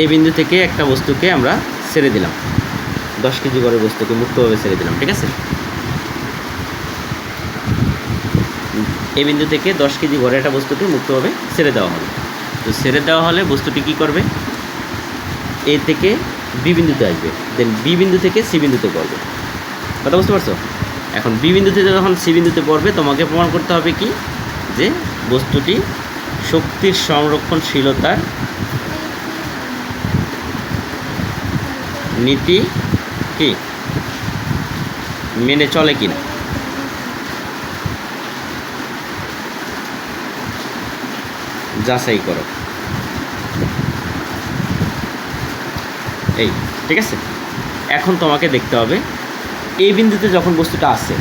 এই বিন্দু থেকে একটা বস্তুকে আমরা ছেড়ে দিলাম। দশ কেজি করে বস্তুকে মুক্তভাবে ছেড়ে দিলাম, ঠিক আছে? এই বিন্দু থেকে দশ কেজি ঘরে একটা বস্তুকে মুক্তভাবে ছেড়ে দেওয়া হবে। তো ছেড়ে দেওয়া হলে বস্তুটি কী করবে? এ থেকে বি বিন্দুতে আসবে দেন বি বিন্দু থেকে সি বিন্দুতে পড়বে। কথা বুঝতে পারছ? এখন বি বিন্দুতে যখন সি বিন্দুতে পড়বে, তোমাকে প্রমাণ করতে হবে কি? যে বস্তুটি শক্তির সংরক্ষণশীলতার নীতি কি? মেনে চলে কিনা? যাচাই করো। এই, ঠিক আছে? এখন তোমাকে দেখতে হবে, এই বিন্দুতে যখন বস্তুটা আসে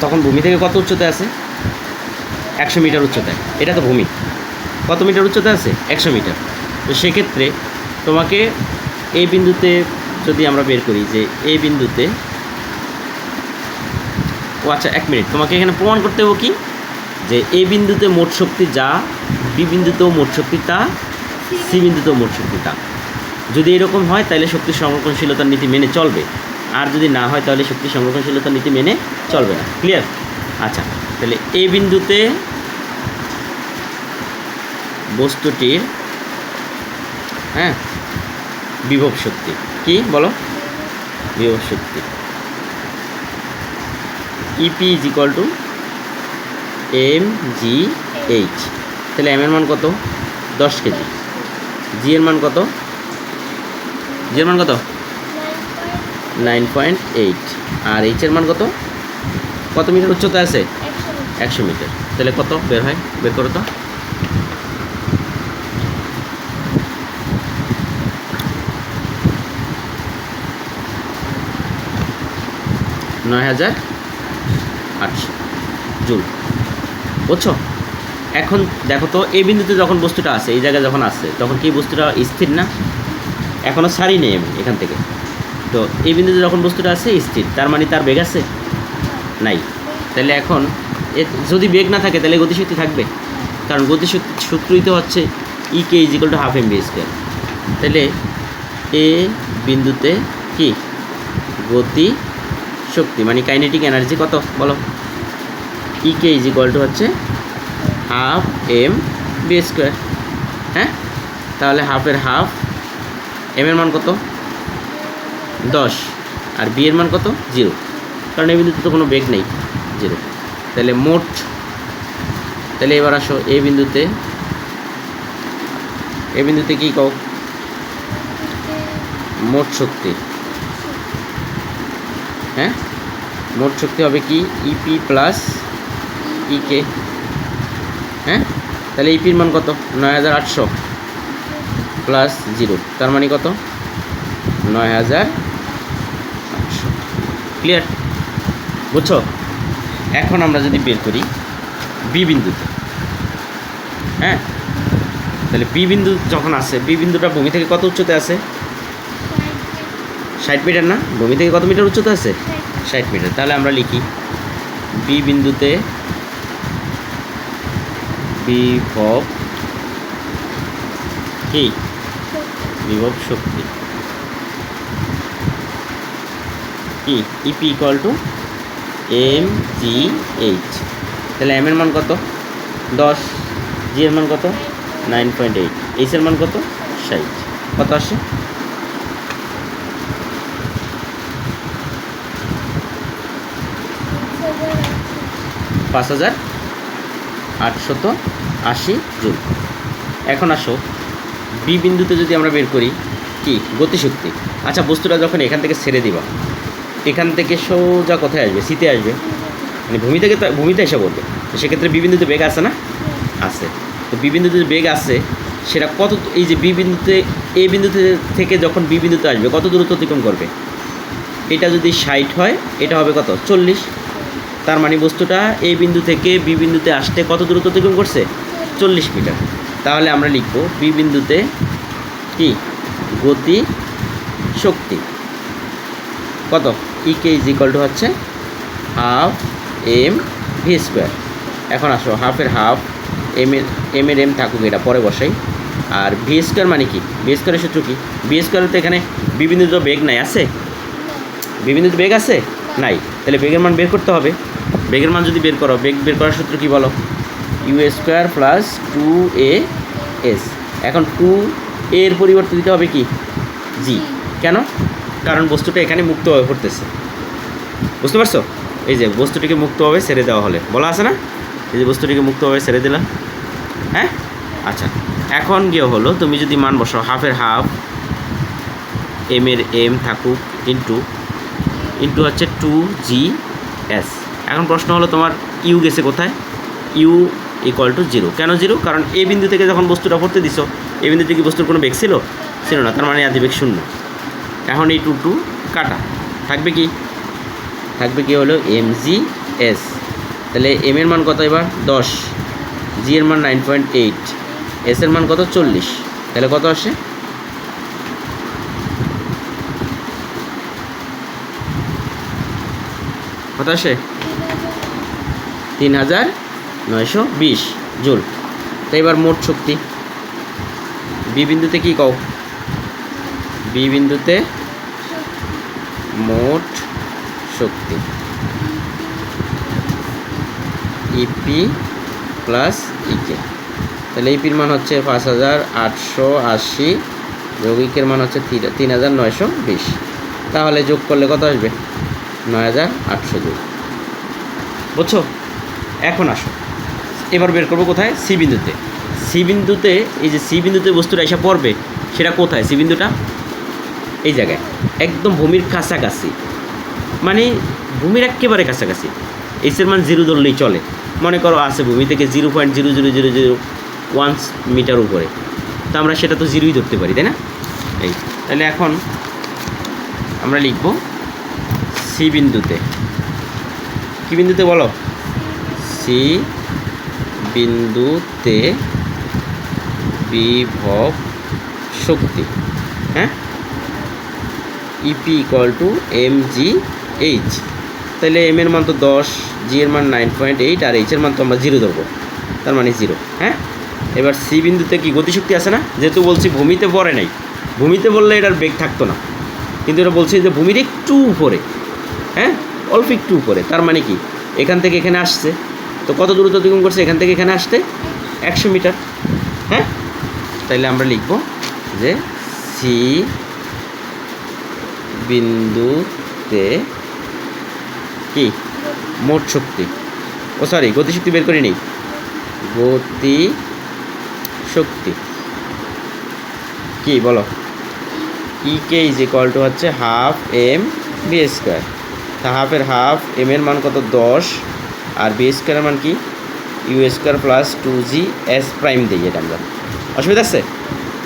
তখন ভূমি থেকে কত উচ্চতায় আছে? একশো মিটার উচ্চতায়। এটা তো ভূমি। কত মিটার উচ্চতা আছে? একশো মিটার। তো সেক্ষেত্রে তোমাকে এই বিন্দুতে যদি আমরা বের করি যে এই বিন্দুতে, ও আচ্ছা এক মিনিট, তোমাকে এখানে প্রমাণ করতে হবে কি? যে এ বিন্দুতে মোট শক্তি যা, বি বিন্দুতেও মোট শক্তি তা, সি বিন্দুতেও মোট শক্তি তা। যদি এরকম হয়, তাহলে শক্তি সংরক্ষণশীলতার নীতি মেনে চলবে। আর যদি না হয়, তাহলে শক্তি সংরক্ষণশীলতার নীতি মেনে চলবে না। ক্লিয়ার আচ্ছা তাহলে এ বিন্দুতে বস্তুটির হ্যাঁ বিভব শক্তি। কি বলো? বিভব শক্তি। EP is equal to M G H তাহলে এম এর মান কত? দশ কেজি। জি এর মান কত? জি এর মান কত? নাইন পয়েন্ট এইট আর এইচ এর মান কত? কত মিটার উচ্চতা আছে? একশো মিটার। তাহলে কত বের হয়? বের করো তো। নয় হাজার আটশো। জুল। বুঝছ? এখন দেখো তো, এই বিন্দুতে যখন বস্তুটা আসে এই জায়গায় যখন আসে তখন কি বস্তুটা স্থির না? এখনও সারি নেই আমি এখান থেকে। তো এই বিন্দুতে যখন বস্তুটা আছে, স্থির। তার মানে তার বেগ আছে? নাই। তাহলে এখন যদি বেগ না থাকে, তাহলে গতিশক্তি থাকবে। কারণ গতিশক্তি সূত্রই তো হচ্ছে E K is to half M V square তাহলে এ বিন্দুতে কি? গতি শক্তি মানে কাইনেটিক এনার্জি কত? বলো। E K is equal to হচ্ছে হাফ এম বি স্কোয়ার হ্যাঁ? তাহলে হাফের হাফ এম এর মান কত? দশ। আর বি এর মান কত? জিরো কারণ এই বিন্দুতে তো কোনো বেগ নেই জিরো তাহলে মোট, তাহলে এবার আসো এই বিন্দুতে। এই বিন্দুতে কী কও? মোট শক্তি। হ্যাঁ? মোট শক্তি হবে কি? ইপি প্লাস ইকে হ্যাঁ? তাহলে ইপির মান কত? নয় হাজার আটশো প্লাস জিরো তার মানে কত? নয় হাজার আটশো। ক্লিয়ার বুঝছ? এখন আমরা যদি বের করি বি বিন্দুতে। হ্যাঁ? তাহলে বি বিন্দু যখন আসে বি বিন্দুটা ভূমি থেকে কত উচ্চতে আছে ষাট মিটার না? ভূমি থেকে কত মিটার উচ্চতা আছে? ষাট। মিটার। তাহলে আমরা লিখি বি বিন্দুতে বিভব কি? বিভব শক্তি। কি? EP equal to M G H তাহলে এম এর মান কত? দশ। জি এর মান কত? Nine point eight. এইচ এর মান কত? ষাট। কত আসে? পাঁচ হাজার আটশত আশি জুল। এখন আসো। বি বিন্দুতে যদি আমরা বের করি, কি? গতিশক্তি। আচ্ছা বস্তুটা যখন এখান থেকে ছেড়ে দিবা, এখান থেকে সোজা কোথায় আসবে? শীতে আসবে। মানে ভূমি থেকে ভূমিতে এসে পড়বে। তো সেক্ষেত্রে বি বিন্দুতে বেগ আছে না? আছে। তো বি বিন্দুতে যে বেগ আছে, সেটা কত এই যে বি বিন্দুতে এই বিন্দুতে থেকে যখন বি বিন্দুতে আসবে, কত দূরত্ব অতিক্রম করবে? এটা যদি ষাট হয়, এটা হবে কত? চল্লিশ। তার মানে বস্তুটা এই বিন্দু থেকে বি বিন্দুতে আসতে কত দূরত্ব অতিক্রম করছে? চল্লিশ মিটার। তাহলে আমরা লিখব বি বিন্দুতে কি? গতি শক্তি। কত? E K is equal to হচ্ছে হাফ এম ভি স্কোয়ার এখন আসো হাফের হাফ এম এর এম এর এম থাকুক এটা, পরে বসাই। আর ভি স্কোয়ার মানে কি? ভি স্কোয়ারের সূত্র কি? ভি স্কোয়ার তো এখানে বিভিন্ন তো বেগ নাই, আছে? বিভিন্ন তো বেগ আছে? নাই। তাহলে বেগের মান বের করতে হবে। বেগের মান যদি বের করো বেগ বের করার সূত্র কি বলো? U A square plus two A S এখন টু এর পরিবর্তে দিতে হবে কি? জি কেন? কারণ বস্তুটা এখানে মুক্তভাবে পড়তেছে বুঝতে পারছ? এই যে বস্তুটিকে মুক্তভাবে ছেড়ে দেওয়া হলে। বলা আছে না? এই যে বস্তুটিকে মুক্তভাবে ছেড়ে দিলাম। হ্যাঁ? আচ্ছা। এখন গিয়ে হলো তুমি যদি মান বসো হাফের হাফ এম এর এম থাকুক ইন্টু ইন্টু হচ্ছে টু জি এস এখন প্রশ্ন হলো তোমার ইউ গেছে কোথায়? ইউ ইকুয়াল টু জিরো কেন জিরো কারণ এ বিন্দু থেকে যখন বস্তুটা পড়তে দিছো এ বিন্দু থেকে বস্তুর কোনো বেগ ছিল? ছিল না, তার মানে আদি বেগ শূন্য। এখন এই টু টু কাটা। থাকবে কি? থাকবে কি হলো এম জি এস তাহলে এম এর মান কত এবার? দশ। জি এর মান নাইন পয়েন্ট এইট এস এর মান কত? চল্লিশ। তাহলে কত আসে? কত আসে? তিন হাজার নয়শো বিশ জুল। তো এবার মোট শক্তি বি বিন্দুতে কি কও? বি বিন্দুতে মোট শক্তি ইপি প্লাস ইকে তাহলে ইপির মান হচ্ছে পাঁচ হাজার আটশো আশি যৌগিকের মান হচ্ছে তিন হাজার নয়শো বিশ। তাহলে যোগ করলে কত আসবে? নয় হাজার আটশো যোগ বুঝছ? এখন আসো। এবার বের করব কোথায়? সি বিন্দুতে। সি বিন্দুতে, এই যে সি বিন্দুতে বস্তুটা এসে পড়বে, সেটা কোথায়? সি বিন্দুটা? এই জায়গায়। একদম ভূমির কাছাকাছি। মানে ভূমির একেবারে কাছাকাছি। এসের মান জিরো ধরলেই চলে। মনে করো আছে ভূমি থেকে zero point zero zero zero zero one metre উপরে। তো আমরা সেটা তো জিরোই ধরতে পারি, তাই না? এই। তাহলে এখন আমরা লিখব সি বিন্দুতে কি বিন্দুতে বলো? সি বিন্দুতে বিভব শক্তি। হ্যাঁ? EP equal to M G H তাহলে এম এর মান তো দশ জি এর মান নাইন পয়েন্ট এইট আর এইচ এর মান তো আমরা জিরো ধরবো। তার মানে জিরো হ্যাঁ? এবার সি বিন্দুতে কি গতিশক্তি আছে না? যেহেতু বলছি ভূমিতে পড়ে নাই। ভূমিতে বললে এটার বেগ থাকতো না। কিন্তু এটা বলছি যে ভূমির একটু উপরে। হ্যাঁ? অল্প একটু উপরে। তার মানে কি? এখান থেকে এখানে আসছে। তো কত দূরত্ব অতিক্রম করছে? এখান থেকে এখানে আসতে একশো মিটার। হ্যাঁ? তাইলে আমরা লিখব যে সি বিন্দুতে কি? মোট শক্তি। ও সরি গতিশক্তি বের করে নিই গতি শক্তি কি? বলো। E K is equal to হচ্ছে হাফ এম বি স্কোয়ার তা হাফের হাফ, এম এর মান কত? দশ। আর বি স্কোয়ারের মান কি? U square plus two G S prime দিই এটা আমরা। অসুবিধা আছে?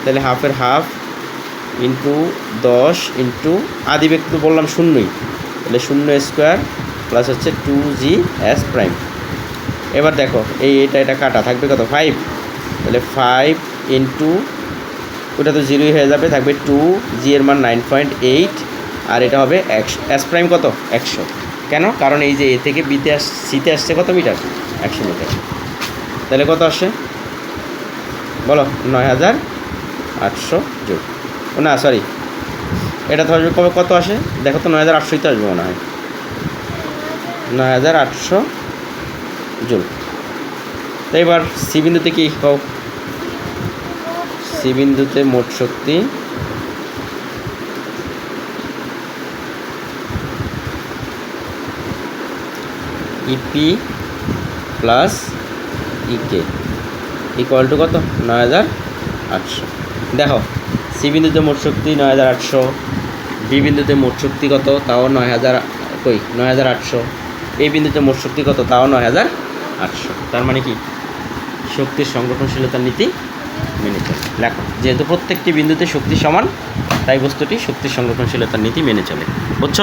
তাহলে হাফের হাফ ইন্টু দশ ইন্টু, আদি ব্যক্তি তো বললাম শূন্যই। তাহলে শূন্য স্কোয়ার প্লাস হচ্ছে টু জি এস প্রাইম। এবার দেখো, এই এটা এটা কাটা থাকবে কত? ফাইভ। তাহলে ফাইভ ইন্টু, ওটা তো জিরোই হয়ে যাবে, থাকবে টু জি এর মান নাইন পয়েন্ট এইট। আর এটা হবে একশো এস প্রাইম কত? একশো। কেন? কারণ এই যে এ থেকে বিতে আস সিতে আসছে কত মিটার? একশো মিটার। তাহলে কত আসে? বলো, নয় হাজার আটশো যোগ। না সরি এটা আসবে কবে কত আসে? দেখো তো, নয় হাজার আটশোই তো আসবে মনে হয়। নয় হাজার আটশো জুল তো এবার সি বিন্দুতে কি কও সি বিন্দুতে মোট শক্তি EP plus EK equal to কত? নয় হাজার আটশো। দেখো সি বিন্দুতে মোট শক্তি নয় হাজার আটশো বি বিন্দুতে মোট শক্তি কত? তাও নয় হাজার কই? নয় হাজার আটশো। এই বিন্দুতে মোট শক্তি কত? তাও নয় হাজার আটশো। তার মানে কি? শক্তির সংরক্ষণশীলতার নীতি মেনে চলে। লেখো যেহেতু প্রত্যেকটি বিন্দুতে শক্তি সমান, তাই বস্তুটি শক্তির সংরক্ষণশীলতার নীতি মেনে চলে। বুঝছ?